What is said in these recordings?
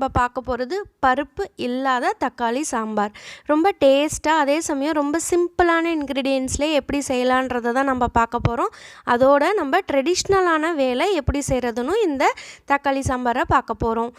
நம்ம பார்க்க போகிறது பருப்பு இல்லாத தக்காளி சாம்பார். ரொம்ப டேஸ்ட்டாக அதே சமயம் ரொம்ப சிம்பிளான இன்க்ரீடியன்ஸ்லேயே எப்படி செய்யலான்றதை தான் நம்ம பார்க்க போகிறோம் அதோட நம்ம ட்ரெடிஷ்னலான வேலை எப்படி செய்கிறதுன்னு இந்த தக்காளி சாம்பாரை பார்க்க போகிறோம்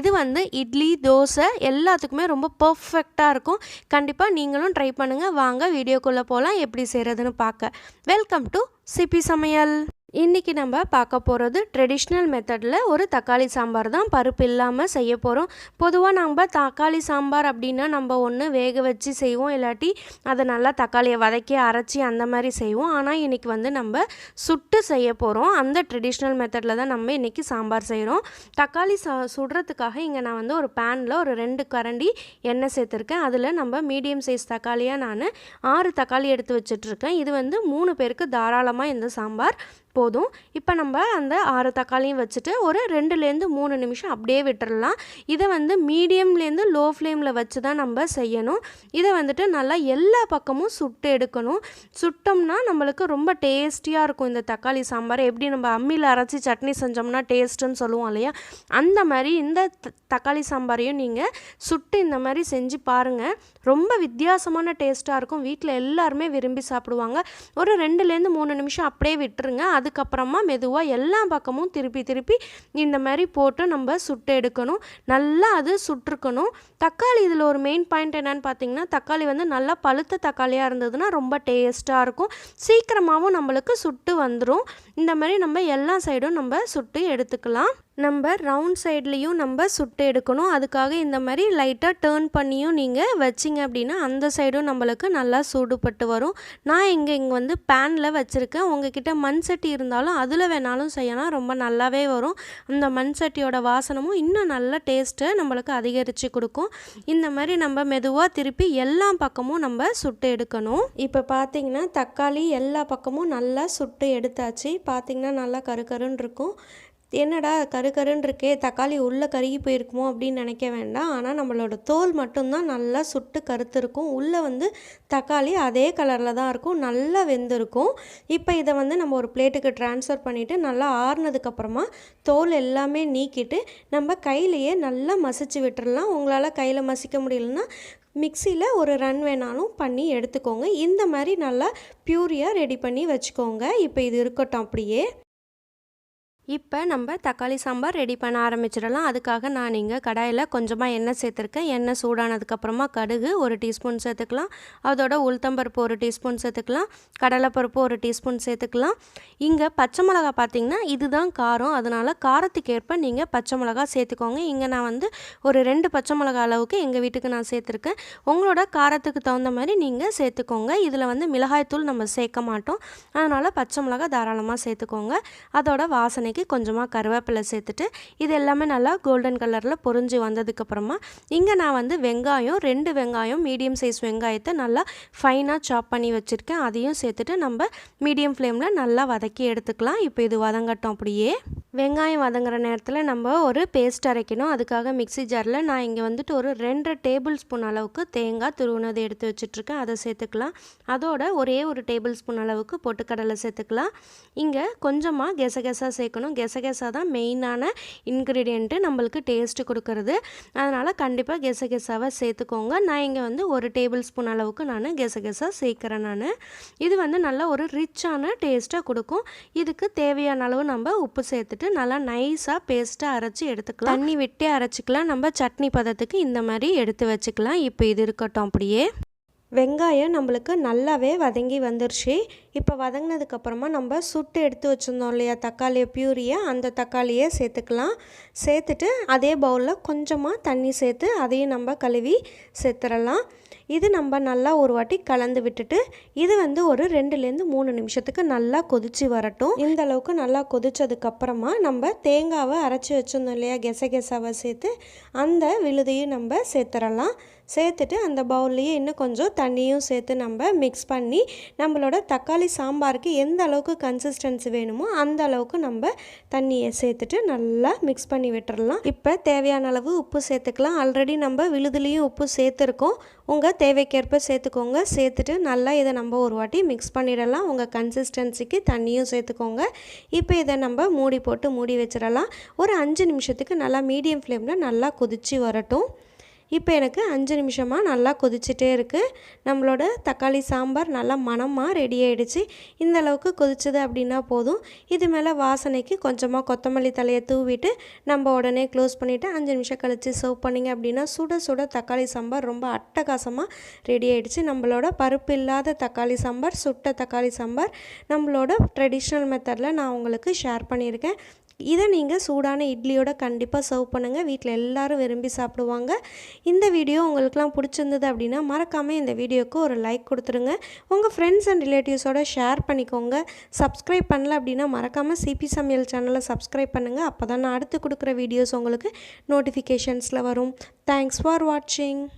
இது வந்து இட்லி தோசை எல்லாத்துக்குமே ரொம்ப பர்ஃபெக்டாக இருக்கும். கண்டிப்பாக நீங்களும் ட்ரை பண்ணுங்கள் வாங்க வீடியோக்குள்ளே போகலாம் எப்படி செய்கிறதுன்னு பார்க்க. வெல்கம் டு சிபி சமையல். இன்றைக்கி நம்ம பார்க்க போகிறது ட்ரெடிஷ்னல் மெத்தடில் ஒரு தக்காளி சாம்பார் தான். பருப்பு இல்லாமல் செய்ய போகிறோம் பொதுவாக நம்ம தக்காளி சாம்பார் அப்படின்னா நம்ம ஒன்று வேக வச்சு செய்வோம். இல்லாட்டி அதை நல்லா தக்காளியை வதக்கி அரைச்சி அந்த மாதிரி செய்வோம். ஆனால் இன்றைக்கி வந்து நம்ம சுட்டு செய்ய போகிறோம் அந்த ட்ரெடிஷ்னல் மெத்தடில் தான் நம்ம இன்றைக்கி சாம்பார் செய்கிறோம் தக்காளி சா சுடுறதுக்காக இங்கே நான் வந்து ஒரு பேனில் ஒரு ரெண்டு கரண்டி எண்ணெய் சேர்த்துருக்கேன். அதில் நம்ம மீடியம் சைஸ் தக்காளியாக நான் ஆறு தக்காளி எடுத்து வச்சிட்ருக்கேன். இது வந்து மூணு பேருக்கு தாராளமாக இந்த சாம்பார் போதும். இப்போ நம்ம அந்த ஆறு தக்காளியும் வச்சுட்டு ஒரு ரெண்டுலேருந்து மூணு நிமிஷம் அப்படியே விட்டுடலாம் இதை வந்து மீடியம்லேருந்து லோ ஃப்ளேமில் வச்சு தான் நம்ம செய்யணும். இதை வந்துட்டு நல்லா எல்லா பக்கமும் சுட்டு எடுக்கணும். சுட்டோம்னா நம்மளுக்கு ரொம்ப டேஸ்டியாக இருக்கும் இந்த தக்காளி சாம்பார். எப்படி நம்ம அம்மியில் அரைச்சி சட்னி செஞ்சோம்னா டேஸ்ட்டுன்னு சொல்லுவோம் இல்லையா? அந்த மாதிரி இந்த தக்காளி சாம்பாரையும் நீங்கள் சுட்டு இந்த மாதிரி செஞ்சு பாருங்கள் ரொம்ப வித்தியாசமான டேஸ்ட்டாக இருக்கும். வீட்டில் எல்லாருமே விரும்பி சாப்பிடுவாங்க. ஒரு ரெண்டுலேருந்து மூணு நிமிஷம் அப்படியே விட்டுருங்க. அதுக்கப்புறமா மெதுவாக எல்லா பக்கமும் திருப்பி திருப்பி இந்த மாதிரி போட்டு நம்ம சுட்டு எடுக்கணும். நல்லா அது சுட்டுருக்கணும் தக்காளி இதில் ஒரு மெயின் பாயிண்ட் என்னென்னு பார்த்தீங்கன்னா தக்காளி வந்து நல்லா பழுத்த தக்காளியாக இருந்ததுன்னா ரொம்ப டேஸ்ட்டாக இருக்கும். சீக்கிரமாகவும் நம்மளுக்கு சுட்டு வந்துடும் இந்த மாதிரி நம்ம எல்லா சைடும் நம்ம சுட்டு எடுத்துக்கலாம். நம்ம ரவுண்ட் சைட்லேயும் நம்ம சுட்டு எடுக்கணும். அதுக்காக இந்த மாதிரி லைட்டாக டேர்ன் பண்ணியும் நீங்கள் வச்சிங்க அப்படின்னா அந்த சைடும் நம்மளுக்கு நல்லா சூடுபட்டு வரும். நான் இங்கே இங்கே வந்து பேனில் வச்சுருக்கேன். உங்ககிட்ட மண் சட்டி இருந்தாலும் அதில் வேணாலும் செய்யலாம். ரொம்ப நல்லாவே வரும். அந்த மண் சட்டியோட வாசனமும் இன்னும் நல்ல டேஸ்ட்டை நம்மளுக்கு அதிகரித்து கொடுக்கும். இந்த மாதிரி நம்ம மெதுவாக திருப்பி எல்லா பக்கமும் நம்ம சுட்டு எடுக்கணும். இப்போ பார்த்தீங்கன்னா தக்காளி எல்லா பக்கமும் நல்லா சுட்டு எடுத்தாச்சு. பார்த்தீங்கன்னா நல்லா கருக்கருன்னு இருக்கும். என்னடா கரு கருன்னு இருக்கே தக்காளி உள்ளே கருகி போயிருக்குமோ அப்படின்னு நினைக்க வேண்டாம். ஆனால் நம்மளோட தோல் மட்டும்தான் நல்லா சுட்டு கருத்து இருக்கும் உள்ளே வந்து தக்காளி அதே கலரில் தான் இருக்கும். நல்லா வெந்திருக்கும். இப்போ இதை வந்து நம்ம ஒரு பிளேட்டுக்கு ட்ரான்ஸ்ஃபர் பண்ணிவிட்டு நல்லா ஆறுனதுக்கப்புறமா தோல் எல்லாமே நீக்கிட்டு நம்ம கையிலையே நல்லா மசிச்சு விட்டுடலாம் உங்களால் கையில் மசிக்க முடியலன்னா மிக்சியில் ஒரு ரன் வேணாலும் பண்ணி எடுத்துக்கோங்க. இந்த மாதிரி நல்லா ப்யூரியாக ரெடி பண்ணி வச்சுக்கோங்க. இப்போ இது இருக்கட்டும் அப்படியே. இப்போ நம்ம தக்காளி சாம்பார் ரெடி பண்ண ஆரம்பிச்சிடலாம். அதுக்காக நான் இங்கே கடாயில் கொஞ்சமாக எண்ணெய் சேர்த்துருக்கேன். எண்ணெய் சூடானதுக்கப்புறமா கடுகு ஒரு டீஸ்பூன் சேர்த்துக்கலாம். அதோட உளுத்தம்பருப்பு ஒரு டீஸ்பூன் சேர்த்துக்கலாம். கடலைப்பருப்பு ஒரு டீஸ்பூன் சேர்த்துக்கலாம். இங்கே பச்சை மிளகா பார்த்திங்கன்னா இதுதான் காரம். அதனால் காரத்துக்கு ஏற்ப நீங்கள் பச்சை மிளகா சேர்த்துக்கோங்க. இங்கே நான் வந்து ஒரு ரெண்டு பச்சை மிளகா அளவுக்கு எங்கள் வீட்டுக்கு நான் சேர்த்துருக்கேன். உங்களோட காரத்துக்கு தகுந்த மாதிரி நீங்கள் சேர்த்துக்கோங்க. இதில் வந்து மிளகாய்த்தூள் நம்ம சேர்க்க மாட்டோம். அதனால் பச்சை மிளகா தாராளமாக சேர்த்துக்கோங்க. அதோட வாசனை வதக்கி கொஞ்சமாக கருவேப்பிலை சேர்த்துட்டு இது எல்லாமே நல்லா கோல்டன் கலரில் பொறிஞ்சு வந்ததுக்கப்புறமா இங்கே நான் வந்து வெங்காயம் ரெண்டு வெங்காயம் மீடியம் சைஸ் வெங்காயத்தை நல்லா ஃபைனாக சாப் பண்ணி வச்சுருக்கேன். அதையும் சேர்த்துட்டு நம்ம மீடியம் ஃப்ளேமில் நல்லா வதக்கி எடுத்துக்கலாம். இப்போ இது வதங்கட்டும் அப்படியே. வெங்காயம் வதங்குற நேரத்தில் நம்ம ஒரு பேஸ்ட் அரைக்கணும். அதுக்காக மிக்சி ஜாரில் நான் இங்கே வந்துட்டு ஒரு ரெண்டு டேபிள் ஸ்பூன் அளவுக்கு தேங்காய் துருவுனது எடுத்து வச்சுட்ருக்கேன். அதை சேர்த்துக்கலாம். அதோட ஒரே ஒரு டேபிள் ஸ்பூன் அளவுக்கு பொட்டுக்கடலை சேர்த்துக்கலாம். இங்கே கொஞ்சமாக கெசகெசா சேர்க்கணும். இருந்தாலும் கெசகெசா தான் மெயினான இன்க்ரீடியண்ட்டு நம்மளுக்கு டேஸ்ட்டு கொடுக்கறது. அதனால் கண்டிப்பாக கெசகெசாவை சேர்த்துக்கோங்க. நான் இங்கே வந்து ஒரு டேபிள் ஸ்பூன் அளவுக்கு நான் கெசகெசா சேர்க்குறேன் நான். இது வந்து நல்ல ஒரு ரிச்சான டேஸ்ட்டாக கொடுக்கும். இதுக்கு தேவையான அளவு நம்ம உப்பு சேர்த்துட்டு நல்லா நைஸாக பேஸ்ட்டாக அரைச்சி எடுத்துக்கலாம். தண்ணி விட்டே அரைச்சிக்கலாம். நம்ம சட்னி பதத்துக்கு இந்த மாதிரி எடுத்து வச்சுக்கலாம். இப்போ இது இருக்கட்டும் அப்படியே. வெங்காயம் நம்மளுக்கு நல்லாவே வதங்கி வந்துருச்சு. இப்போ வதங்கினதுக்கப்புறமா நம்ம சுட்டு எடுத்து வச்சுருந்தோம் இல்லையா தக்காளியை பியூரியை அந்த தக்காளியை சேர்த்துக்கலாம். சேர்த்துட்டு அதே பவுலில் கொஞ்சமாக தண்ணி சேர்த்து அதையும் நம்ம கழுவி சேர்த்துடலாம் இது நம்ம நல்லா ஒரு வாட்டி கலந்து விட்டுட்டு இது வந்து ஒரு ரெண்டுலேருந்து மூணு நிமிஷத்துக்கு நல்லா கொதித்து வரட்டும். இந்த அளவுக்கு நல்லா கொதிச்சதுக்கப்புறமா நம்ம தேங்காவை அரைச்சி வச்சுருந்தோம் இல்லையா கெச கெசாவை சேர்த்து அந்த விழுதையும் நம்ம சேர்த்துடலாம் சேர்த்துட்டு அந்த பவுல்லையே இன்னும் கொஞ்சம் தண்ணியும் சேர்த்து நம்ம மிக்ஸ் பண்ணி நம்மளோட தக்காளி சாம்பாருக்கு எந்த அளவுக்கு கன்சிஸ்டன்சி வேணுமோ அந்த அளவுக்கு நம்ம தண்ணியை சேர்த்துட்டு நல்லா மிக்ஸ் பண்ணி விட்டுடலாம் இப்போ தேவையான அளவு உப்பு சேர்த்துக்கலாம். ஆல்ரெடி நம்ம விழுதுலேயும் உப்பு சேர்த்துருக்கோம். உங்கள் தேவைக்கேற்ப சேர்த்துக்கோங்க. சேர்த்துட்டு நல்லா இதை நம்ம ஒரு வாட்டி மிக்ஸ் பண்ணிடலாம். உங்கள் கன்சிஸ்டன்சிக்கு தண்ணியும் சேர்த்துக்கோங்க. இப்போ இதை நம்ம மூடி போட்டு மூடி வச்சிடலாம். ஒரு அஞ்சு நிமிஷத்துக்கு நல்லா மீடியம் ஃப்ளேமில் நல்லா கொதித்து வரட்டும். இப்போ எனக்கு அஞ்சு நிமிஷமாக நல்லா கொதிச்சுட்டே இருக்குது நம்மளோட தக்காளி சாம்பார் நல்லா மணமாக ரெடி ஆகிடுச்சு இந்த அளவுக்கு கொதிச்சது அப்படின்னா போதும். இது மேலே வாசனைக்கு கொஞ்சமாக கொத்தமல்லி தலையை தூவிட்டு நம்ம உடனே க்ளோஸ் பண்ணிவிட்டு அஞ்சு நிமிஷம் கழித்து சர்வ் பண்ணிங்க அப்படின்னா சுட சுட தக்காளி சாம்பார் ரொம்ப அட்டகாசமாக ரெடி ஆகிடுச்சு நம்மளோட பருப்பு இல்லாத தக்காளி சாம்பார் சுட்ட தக்காளி சாம்பார் நம்மளோட ட்ரெடிஷ்னல் மெத்தடில் நான் உங்களுக்கு ஷேர் பண்ணியிருக்கேன். இதை நீங்கள் சூடான இட்லியோட கண்டிப்பாக சர்வ் பண்ணுங்கள் வீட்டில் எல்லோரும் விரும்பி சாப்பிடுவாங்க. இந்த வீடியோ உங்களுக்குலாம் பிடிச்சிருந்தது அப்படின்னா மறக்காமல் இந்த வீடியோவுக்கு ஒரு லைக் கொடுத்துருங்க. உங்கள் ஃப்ரெண்ட்ஸ் அண்ட் ரிலேட்டிவ்ஸோட ஷேர் பண்ணிக்கோங்க. சப்ஸ்கிரைப் பண்ணல அப்படின்னா மறக்காமல் சிபி சமையல் சேனலை சப்ஸ்கிரைப் பண்ணுங்கள் அப்போ தான் நான் அடுத்து கொடுக்குற வீடியோஸ் உங்களுக்கு நோட்டிஃபிகேஷன்ஸில் வரும். தேங்க்ஸ் ஃபார் வாட்சிங்